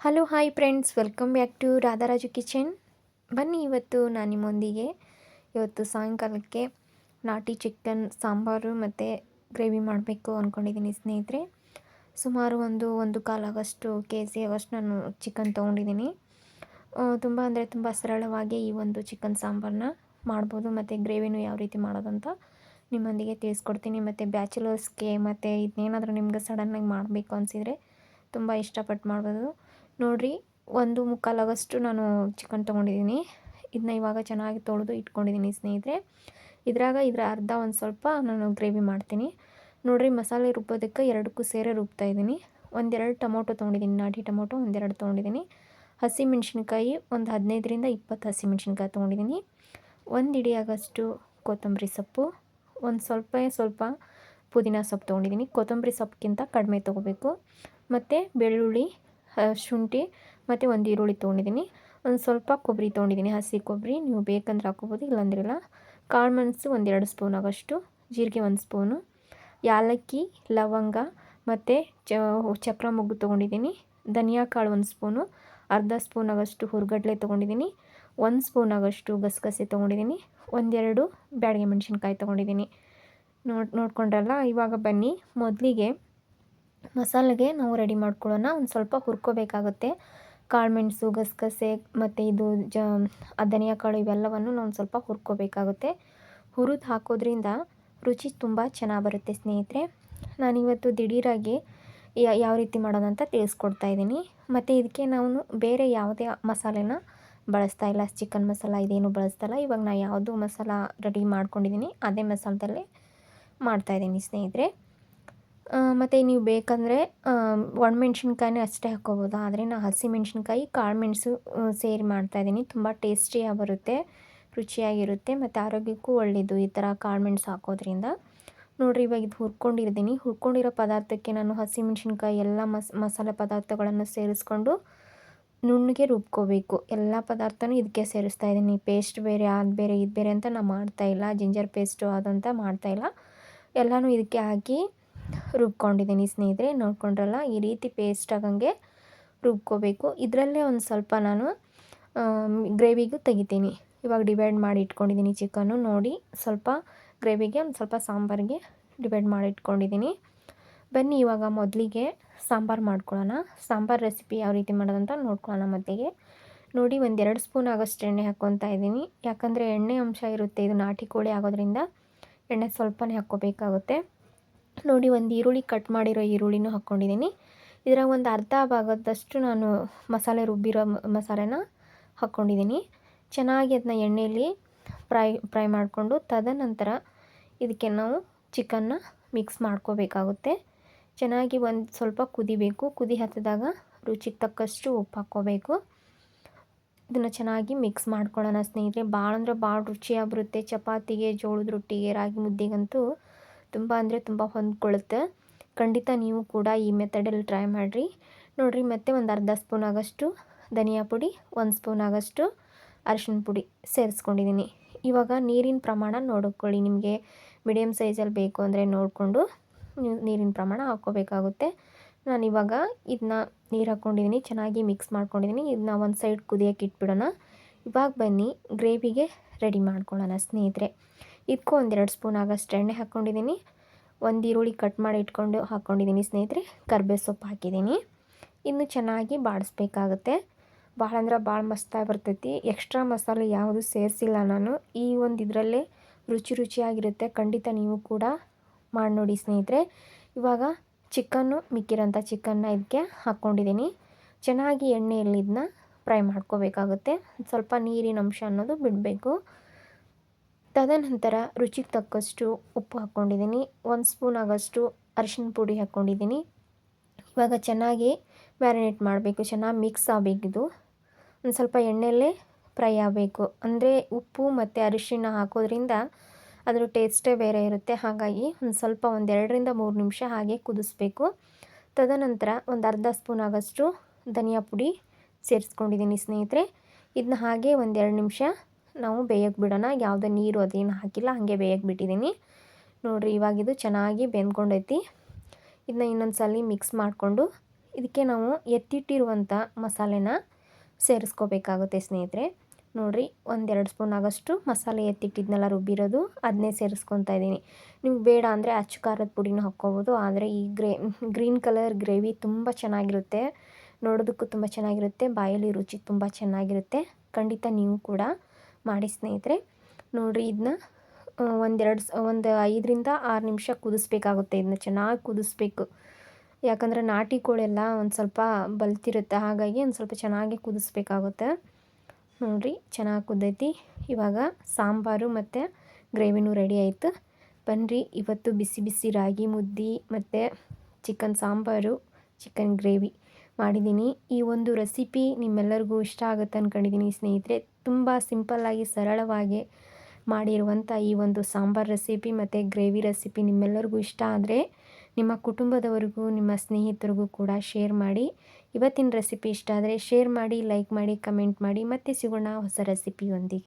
Hello hi friends welcome back to Radharaju kitchen ಬನ್ನಿ ಇವತ್ತು ನಾನು ನಿಮ್ಮೊಂದಿಗೆ. ಇವತ್ತು ಸಾಯಂಕಾಲಕ್ಕೆ ನಾಟಿ ಚಿಕನ್, ಸಾಂಬಾರು ಮತ್ತು ಗ್ರೇವಿ ಮಾಡಬೇಕು ಅಂದ್ಕೊಂಡಿದ್ದೀನಿ ಸ್ನೇಹಿತರೆ. ಸುಮಾರು ಒಂದು ಒಂದು ಕಾಲಾಗಷ್ಟು ಕೆ ಜಿ ಆಗಷ್ಟು ನಾನು ಚಿಕನ್ ತೊಗೊಂಡಿದ್ದೀನಿ. ತುಂಬ ಅಂದರೆ ತುಂಬ ಸರಳವಾಗಿ ಈ ಒಂದು ಚಿಕನ್ ಸಾಂಬಾರನ್ನ ಮಾಡ್ಬೋದು ಮತ್ತು ಗ್ರೇವಿನೂ ಯಾವ ರೀತಿ ಮಾಡೋದಂತ ನಿಮ್ಮೊಂದಿಗೆ ತಿಳಿಸ್ಕೊಡ್ತೀನಿ. ಮತ್ತು ಬ್ಯಾಚುಲರ್ಸ್ಗೆ ಮತ್ತು ಇದನ್ನೇನಾದರೂ ನಿಮ್ಗೆ ಸಡನ್ನಾಗಿ ಮಾಡಬೇಕು ಅನಿಸಿದರೆ ತುಂಬ ಇಷ್ಟಪಟ್ಟು ಮಾಡ್ಬೋದು. ನೋಡಿರಿ, ಒಂದು ಮುಕ್ಕಾಲಾಗಷ್ಟು ನಾನು ಚಿಕನ್ ತೊಗೊಂಡಿದ್ದೀನಿ. ಇದನ್ನ ಇವಾಗ ಚೆನ್ನಾಗಿ ತೊಳೆದು ಇಟ್ಕೊಂಡಿದ್ದೀನಿ ಸ್ನೇಹಿತರೆ. ಇದ್ರಾಗ ಇದರ ಅರ್ಧ ಒಂದು ಸ್ವಲ್ಪ ನಾನು ಗ್ರೇವಿ ಮಾಡ್ತೀನಿ. ನೋಡಿರಿ, ಮಸಾಲೆ ರುಬ್ಬೋದಕ್ಕೆ ಎರಡಕ್ಕೂ ಸೇರೆ ರುಬ್ತಾ ಇದ್ದೀನಿ. ಒಂದೆರಡು ಟೊಮೊಟೊ ತೊಗೊಂಡಿದ್ದೀನಿ, ನಾಟಿ ಟೊಮೊಟೊ ಒಂದೆರಡು ತೊಗೊಂಡಿದ್ದೀನಿ. ಹಸಿ ಮೆಣಸಿನ್ಕಾಯಿ ಒಂದು ಹದಿನೈದರಿಂದ ಇಪ್ಪತ್ತು ಹಸಿ ಮೆಣಸಿನ್ಕಾಯಿ ತೊಗೊಂಡಿದ್ದೀನಿ. ಒಂದು ಇಡಿಯಾಗಷ್ಟು ಕೊತ್ತಂಬರಿ ಸೊಪ್ಪು, ಒಂದು ಸ್ವಲ್ಪ ಸ್ವಲ್ಪ ಪುದೀನ ಸೊಪ್ಪು ತೊಗೊಂಡಿದ್ದೀನಿ. ಕೊತ್ತಂಬರಿ ಸೊಪ್ಪಿಗಿಂತ ಕಡಿಮೆ ತೊಗೋಬೇಕು. ಮತ್ತು ಬೆಳ್ಳುಳ್ಳಿ ಶುಂಠಿ ಮತ್ತು ಒಂದು ಈರುಳ್ಳಿ ತೊಗೊಂಡಿದ್ದೀನಿ. ಒಂದು ಸ್ವಲ್ಪ ಕೊಬ್ಬರಿ ತೊಗೊಂಡಿದ್ದೀನಿ. ಹಸಿ ಕೊಬ್ಬರಿ. ನೀವು ಬೇಕಂದ್ರೆ ಹಾಕೋಬೋದು ಇಲ್ಲಾಂದ್ರಿಲ್ಲ ಕಾಳು ಮೆಣಸು ಒಂದೆರಡು ಸ್ಪೂನ್ ಆಗೋಷ್ಟು. ಜೀರಿಗೆ ಒಂದು ಸ್ಪೂನು. ಯಾಲಕ್ಕಿ, ಲವಂಗ ಮತ್ತು ಚಕ್ರ ಮೊಗ್ಗು ತೊಗೊಂಡಿದ್ದೀನಿ. ಧನಿಯಾ ಕಾಳು ಒಂದು ಸ್ಪೂನು. ಅರ್ಧ ಸ್ಪೂನ್ ಆಗೋಷ್ಟು ಹುರ್ಗಡ್ಲೆ ತೊಗೊಂಡಿದ್ದೀನಿ. ಒಂದು ಸ್ಪೂನ್ ಆಗೋಷ್ಟು ಗಸಗಸೆ ತೊಗೊಂಡಿದ್ದೀನಿ. ಒಂದೆರಡು ಬ್ಯಾಡಿಗೆ ಮೆಣಸಿನ್ಕಾಯಿ ತೊಗೊಂಡಿದ್ದೀನಿ. ನೋಡಿ, ನೋಡ್ಕೊಂಡ್ರಲ್ಲ? ಇವಾಗ ಬನ್ನಿ. ಮೊದಲಿಗೆ ಮಸಾಲೆಗೆ ನಾವು ರೆಡಿ ಮಾಡ್ಕೊಳ್ಳೋಣ. ಒಂದು ಸ್ವಲ್ಪ ಹುರ್ಕೋಬೇಕಾಗುತ್ತೆ. ಕಾಳುಮೆಣಸು ಗಸಗಸೆ ಮತ್ತು ಇದು ಜ ಧನಿಯಾ ಕಾಳು ಇವೆಲ್ಲವನ್ನು ನಾವು ಸ್ವಲ್ಪ ಹುರ್ಕೋಬೇಕಾಗುತ್ತೆ. ಹುರಿದು ಹಾಕೋದ್ರಿಂದ ರುಚಿ ತುಂಬ ಚೆನ್ನಾಗಿ ಬರುತ್ತೆ ಸ್ನೇಹಿತರೆ. ನಾನಿವತ್ತು ದಿಢೀರಾಗಿ ಯಾವ ರೀತಿ ಮಾಡೋದಂತ ತಿಳಿಸ್ಕೊಡ್ತಾ ಇದ್ದೀನಿ. ಮತ್ತು ಇದಕ್ಕೆ ನಾವು ಬೇರೆ ಯಾವುದೇ ಮಸಾಲೆನ ಬಳಸ್ತಾ ಇಲ್ಲ. ಚಿಕನ್ ಮಸಾಲ ಇದೇನು ಬಳಸ್ತಾ ಇಲ್ಲ. ಇವಾಗ ನಾನು ಯಾವುದು ಮಸಾಲ ರೆಡಿ ಮಾಡ್ಕೊಂಡಿದ್ದೀನಿ, ಅದೇ ಮಸಾಲದಲ್ಲೇ ಮಾಡ್ತಾಯಿದ್ದೀನಿ ಸ್ನೇಹಿತರೆ. ಮತ್ತು ನೀವು ಬೇಕಂದರೆ ಒಣಮೆಣ್ಸಿನ್ಕಾಯಿನೇ ಅಷ್ಟೇ ಹಾಕ್ಕೋಬೋದು. ಆದರೆ ನಾನು ಹಸಿಮೆಣ್ಸಿನ್ಕಾಯಿ ಕಾಳು ಮೆಣಸು ಸೇರಿ ಮಾಡ್ತಾಯಿದ್ದೀನಿ ತುಂಬ ಟೇಸ್ಟಿಯಾಗಿ ಬರುತ್ತೆ, ರುಚಿಯಾಗಿರುತ್ತೆ, ಮತ್ತು ಆರೋಗ್ಯಕ್ಕೂ ಒಳ್ಳೆಯದು ಈ ಥರ ಕಾಳು ಮೆಣಸು ಹಾಕೋದ್ರಿಂದ. ನೋಡಿರಿ, ಇವಾಗ ಇದು ಹುರ್ಕೊಂಡಿರ್ತೀನಿ ಹುರ್ಕೊಂಡಿರೋ ಪದಾರ್ಥಕ್ಕೆ ನಾನು ಹಸಿಮೆಣ್ಸಿನ್ಕಾಯಿ ಎಲ್ಲ ಮಸ್, ಮಸಾಲೆ ಪದಾರ್ಥಗಳನ್ನು ಸೇರಿಸ್ಕೊಂಡು ನುಣ್ಣಗೆ ರುಬ್ಕೋಬೇಕು. ಎಲ್ಲ ಪದಾರ್ಥನೂ ಇದಕ್ಕೆ ಸೇರಿಸ್ತಾ ಇದ್ದೀನಿ ಪೇಸ್ಟ್ ಬೇರೆ ಅದು ಬೇರೆ, ಇದು ಬೇರೆ ಅಂತ ನಾನು ಮಾಡ್ತಾಯಿಲ್ಲ ಜಿಂಜರ್ ಪೇಸ್ಟು ಅದಂತ ಮಾಡ್ತಾಯಿಲ್ಲ ಎಲ್ಲನೂ ಇದಕ್ಕೆ ಹಾಕಿ ರುಬ್ಕೊಂಡಿದ್ದೀನಿ ಸ್ನೇಹಿತರೆ, ನೋಡ್ಕೊಂಡ್ರಲ್ಲ? ಈ ರೀತಿ ಪೇಸ್ಟ್ ಆಗಂಗೆ ರುಬ್ಕೋಬೇಕು. ಇದರಲ್ಲೇ ಒಂದು ಸ್ವಲ್ಪ ನಾನು ಗ್ರೇವಿಗೂ ತೆಗಿತೀನಿ. ಇವಾಗ ಡಿವೈಡ್ ಮಾಡಿ ಇಟ್ಕೊಂಡಿದ್ದೀನಿ ಚಿಕನ್ನು. ನೋಡಿ, ಸ್ವಲ್ಪ ಗ್ರೇವಿಗೆ ಒಂದು ಸ್ವಲ್ಪ ಸಾಂಬಾರಿಗೆ ಡಿವೈಡ್ ಮಾಡಿ ಇಟ್ಕೊಂಡಿದ್ದೀನಿ. ಬನ್ನಿ, ಇವಾಗ ಮೊದಲಿಗೆ ಸಾಂಬಾರು ಮಾಡ್ಕೊಳ್ಳೋಣ. ಸಾಂಬಾರು ರೆಸಿಪಿ ಯಾವ ರೀತಿ ಮಾಡೋದಂತ ನೋಡ್ಕೊಳ್ಳೋಣ ಮೊದಲಿಗೆ ನೋಡಿ ಒಂದೆರಡು ಸ್ಪೂನ್ ಆಗೋಷ್ಟು ಎಣ್ಣೆ ಹಾಕ್ಕೊತಾ ಇದ್ದೀನಿ. ಯಾಕಂದರೆ ಎಣ್ಣೆ ಅಂಶ ಇರುತ್ತೆ. ಇದು ನಾಟಿ ಕೋಳಿ ಆಗೋದ್ರಿಂದ ಎಣ್ಣೆ ಸ್ವಲ್ಪನೇ ಹಾಕ್ಕೋಬೇಕಾಗುತ್ತೆ. ನೋಡಿ, ಒಂದು ಈರುಳ್ಳಿ ಕಟ್ ಮಾಡಿರೋ ಈರುಳ್ಳಿನೂ ಹಾಕ್ಕೊಂಡಿದ್ದೀನಿ. ಇದ್ರಾಗ ಒಂದು ಅರ್ಧ ಭಾಗದಷ್ಟು ನಾನು ಮಸಾಲೆ ರುಬ್ಬಿರೋ ಮಸಾಲೆನ ಹಾಕ್ಕೊಂಡಿದ್ದೀನಿ. ಚೆನ್ನಾಗಿ ಅದನ್ನ ಎಣ್ಣೆಯಲ್ಲಿ ಫ್ರೈ ಫ್ರೈ ಮಾಡಿಕೊಂಡು ತದನಂತರ ಇದಕ್ಕೆ ನಾವು ಚಿಕನ್ನ ಮಿಕ್ಸ್ ಮಾಡ್ಕೋಬೇಕಾಗುತ್ತೆ. ಚೆನ್ನಾಗಿ ಒಂದು ಸ್ವಲ್ಪ ಕುದಿಬೇಕು. ಕುದಿ ಹತ್ತಿದಾಗ ರುಚಿಗೆ ತಕ್ಕಷ್ಟು ಉಪ್ಪು ಹಾಕ್ಕೋಬೇಕು. ಇದನ್ನು ಚೆನ್ನಾಗಿ ಮಿಕ್ಸ್ ಮಾಡ್ಕೊಳ್ಳೋಣ ಸ್ನೇಹಿತರೆ. ಭಾಳ ಅಂದರೆ ಭಾಳ ರುಚಿಯಾಗಿ ಬರುತ್ತೆ ಚಪಾತಿಗೆ, ಜೋಳದ ರೊಟ್ಟಿಗೆ, ರಾಗಿ ಮುದ್ದೆಗಂತೂ ತುಂಬ ಅಂದರೆ ತುಂಬ ಹೊಂದ್ಕೊಳ್ಳುತ್ತೆ. ಖಂಡಿತ ನೀವು ಕೂಡ ಈ ಮೆಥಡಲ್ಲಿ ಟ್ರೈ ಮಾಡಿರಿ. ನೋಡಿರಿ ಮತ್ತೆ ಒಂದು ಅರ್ಧ ಸ್ಪೂನ್ ಆಗೋಷ್ಟು ಧನಿಯಾ ಪುಡಿ, ಒಂದು ಸ್ಪೂನ್ ಆಗೋಷ್ಟು ಅರಿಶಿನ ಪುಡಿ ಸೇರಿಸ್ಕೊಂಡಿದ್ದೀನಿ ಇವಾಗ ನೀರಿನ ಪ್ರಮಾಣ ನೋಡ್ಕೊಳ್ಳಿ ನಿಮಗೆ ಮೀಡಿಯಮ್ ಸೈಜಲ್ಲಿ ಬೇಕು ಅಂದರೆ ನೋಡಿಕೊಂಡು ನೀರಿನ ಪ್ರಮಾಣ ಹಾಕ್ಕೋಬೇಕಾಗುತ್ತೆ. ಇವಾಗ ಇದನ್ನ ನೀರು ಹಾಕ್ಕೊಂಡಿದ್ದೀನಿ ಚೆನ್ನಾಗಿ ಮಿಕ್ಸ್ ಮಾಡ್ಕೊಂಡಿದ್ದೀನಿ ಇದನ್ನ ಒಂದು ಸೈಡ್ ಕುದಿಯೋಕೆ ಇಟ್ಬಿಡೋಣ. ಇವಾಗ ಬನ್ನಿ ಗ್ರೇವಿಗೆ ರೆಡಿ ಮಾಡ್ಕೊಳ್ಳೋಣ ಸ್ನೇಹಿತರೆ. ಇದಕ್ಕೂ ಒಂದೆರಡು ಸ್ಪೂನ್ ಆಗಷ್ಟು ಎಣ್ಣೆ ಹಾಕ್ಕೊಂಡಿದ್ದೀನಿ ಒಂದು ಈರುಳ್ಳಿ ಕಟ್ ಮಾಡಿ ಇಟ್ಕೊಂಡು ಹಾಕ್ಕೊಂಡಿದ್ದೀನಿ ಸ್ನೇಹಿತರೆ. ಕರ್ಬೇವು ಸೊಪ್ಪು ಹಾಕಿದ್ದೀನಿ ಇನ್ನು ಚೆನ್ನಾಗಿ ಬಾಡಿಸ್ಬೇಕಾಗುತ್ತೆ ಭಾಳ ಅಂದ್ರೆ ಭಾಳ ಮಸ್ತಾಗಿ ಬರ್ತೈತಿ. ಎಕ್ಸ್ಟ್ರಾ ಮಸಾಲೆ ಯಾವುದು ಸೇರಿಸಿಲ್ಲ ನಾನು. ಈ ಒಂದು ಇದರಲ್ಲೇ ರುಚಿ ರುಚಿಯಾಗಿರುತ್ತೆ. ಖಂಡಿತ ನೀವು ಕೂಡ ಮಾಡಿ ನೋಡಿ ಸ್ನೇಹಿತರೆ. ಇವಾಗ ಚಿಕನ್ನು ಮಿಕ್ಕಿರೋಂಥ ಚಿಕನ್ನ ಇದಕ್ಕೆ ಹಾಕ್ಕೊಂಡಿದ್ದೀನಿ ಚೆನ್ನಾಗಿ ಎಣ್ಣೆಯಲ್ಲಿ ಇದನ್ನ ಫ್ರೈ ಮಾಡ್ಕೋಬೇಕಾಗುತ್ತೆ. ಸ್ವಲ್ಪ ನೀರಿನ ಅಂಶ ಅನ್ನೋದು ಬಿಡಬೇಕು. ತದನಂತರ ರುಚಿಗೆ ತಕ್ಕಷ್ಟು ಉಪ್ಪು ಹಾಕ್ಕೊಂಡಿದ್ದೀನಿ, ಒಂದು ಸ್ಪೂನ್ ಆಗೋಷ್ಟು ಅರಿಶಿನ ಪುಡಿ ಹಾಕ್ಕೊಂಡಿದ್ದೀನಿ. ಇವಾಗ ಚೆನ್ನಾಗಿ ಮ್ಯಾರಿನೇಟ್ ಮಾಡಬೇಕು, ಚೆನ್ನಾಗಿ ಮಿಕ್ಸ್ ಆಗಬೇಕಿದು ಒಂದು ಸ್ವಲ್ಪ ಎಣ್ಣೆಯಲ್ಲೇ ಫ್ರೈ ಆಗಬೇಕು. ಅಂದರೆ ಉಪ್ಪು ಮತ್ತು ಅರಿಶಿನ ಹಾಕೋದ್ರಿಂದ ಅದರ ಟೇಸ್ಟೇ ಬೇರೆ ಇರುತ್ತೆ. ಹಾಗಾಗಿ ಒಂದು ಸ್ವಲ್ಪ ಒಂದು ಎರಡರಿಂದ ಮೂರು ನಿಮಿಷ ಹಾಗೆ ಕುದಿಸ್ಬೇಕು. ತದನಂತರ ಒಂದು ಅರ್ಧ ಸ್ಪೂನ್ ಆಗೋಷ್ಟು ಧನಿಯಾ ಪುಡಿ ಸೇರಿಸ್ಕೊಂಡಿದ್ದೀನಿ ಸ್ನೇಹಿತರೆ. ಇದನ್ನ ಹಾಗೆ ಒಂದೆರಡು ನಿಮಿಷ ನಾವು ಬೇಯಕ್ಕೆ ಬಿಡೋಣ. ಯಾವುದೇ ನೀರು ಅದೇನು ಹಾಕಿಲ್ಲ, ಹಾಗೆ ಬೇಯಕ್ಕೆ ಬಿಟ್ಟಿದ್ದೀನಿ. ನೋಡಿರಿ ಇವಾಗಿದು ಚೆನ್ನಾಗಿ ಬೆಂದ್ಕೊಂಡೈತಿ. ಇದನ್ನ ಇನ್ನೊಂದು ಸಲ ಮಿಕ್ಸ್ ಮಾಡಿಕೊಂಡು ಇದಕ್ಕೆ ನಾವು ಎತ್ತಿಟ್ಟಿರುವಂಥ ಮಸಾಲೆನ ಸೇರಿಸ್ಕೋಬೇಕಾಗುತ್ತೆ ಸ್ನೇಹಿತರೆ. ನೋಡಿರಿ, ಒಂದೆರಡು ಸ್ಪೂನ್ ಆಗೋಷ್ಟು ಮಸಾಲೆ ಎತ್ತಿಟ್ಟಿದ್ನೆಲ್ಲ, ರುಬ್ಬಿರೋದು ಅದನ್ನೇ ಸೇರಿಸ್ಕೊತಾ ಇದ್ದೀನಿ. ನಿಮ್ಗೆ ಬೇಡ ಅಂದರೆ ಅಚ್ಚು ಖಾರದ ಪುಡಿನ ಹಾಕ್ಕೋಬೋದು, ಆದರೆ ಈ ಗ್ರೇ, ಗ್ರೀನ್ ಕಲರ್ ಗ್ರೇವಿ ತುಂಬ ಚೆನ್ನಾಗಿರುತ್ತೆ. ನೋಡೋದಕ್ಕೂ ತುಂಬ ಚೆನ್ನಾಗಿರುತ್ತೆ, ಬಾಯಲ್ಲಿ ರುಚಿ ತುಂಬ ಚೆನ್ನಾಗಿರುತ್ತೆ. ಖಂಡಿತ ನೀವು ಕೂಡ ಮಾಡಿ ಸ್ನೇಹಿತರೆ. ನೋಡಿರಿ ಇದನ್ನ ಒಂದೆರಡು ಒಂದು ಐದರಿಂದ ಆರು ನಿಮಿಷ ಕುದಿಸ್ಬೇಕಾಗುತ್ತೆ ಇದನ್ನ ಚೆನ್ನಾಗಿ ಕುದಿಸ್ಬೇಕು. ಯಾಕಂದರೆ ನಾಟಿ ಕೋಳೆಲ್ಲ ಒಂದು ಸ್ವಲ್ಪ ಬಲ್ತಿರುತ್ತೆ, ಹಾಗಾಗಿ ಒಂದು ಸ್ವಲ್ಪ ಚೆನ್ನಾಗಿ ಕುದಿಸ್ಬೇಕಾಗುತ್ತೆ. ನೋಡಿರಿ, ಚೆನ್ನಾಗಿ ಕುದ್ದೈತಿ. ಇವಾಗ ಸಾಂಬಾರು ಮತ್ತು ಗ್ರೇವಿನೂ ರೆಡಿ ಆಯಿತು. ಬನ್ನಿರಿ ಇವತ್ತು ಬಿಸಿ ಬಿಸಿ ರಾಗಿ ಮುದ್ದೆ ಮತ್ತು ಚಿಕನ್ ಸಾಂಬಾರು, ಚಿಕನ್ ಗ್ರೇವಿ ಮಾಡಿದ್ದೀನಿ. ಈ ಒಂದು ರೆಸಿಪಿ ನಿಮ್ಮೆಲ್ಲರಿಗೂ ಇಷ್ಟ ಆಗುತ್ತೆ ಅಂದ್ಕೊಂಡಿದ್ದೀನಿ ಸ್ನೇಹಿತರೆ. ತುಂಬ ಸಿಂಪಲ್ಲಾಗಿ ಸರಳವಾಗಿ ಮಾಡಿರುವಂಥ ಈ ಒಂದು ಸಾಂಬಾರ್ ರೆಸಿಪಿ ಮತ್ತು ಗ್ರೇವಿ ರೆಸಿಪಿ ನಿಮ್ಮೆಲ್ಲರಿಗೂ ಇಷ್ಟ ಆದರೆ ನಿಮ್ಮ ಕುಟುಂಬದವರಿಗೂ, ನಿಮ್ಮ ಸ್ನೇಹಿತರಿಗೂ ಕೂಡ ಶೇರ್ ಮಾಡಿ. ಇವತ್ತಿನ ರೆಸಿಪಿ ಇಷ್ಟ ಆದರೆ ಶೇರ್ ಮಾಡಿ ಲೈಕ್ ಮಾಡಿ ಕಮೆಂಟ್ ಮಾಡಿ. ಮತ್ತೆ ಸಿಗೋಣ ಹೊಸ ರೆಸಿಪಿಯೊಂದಿಗೆ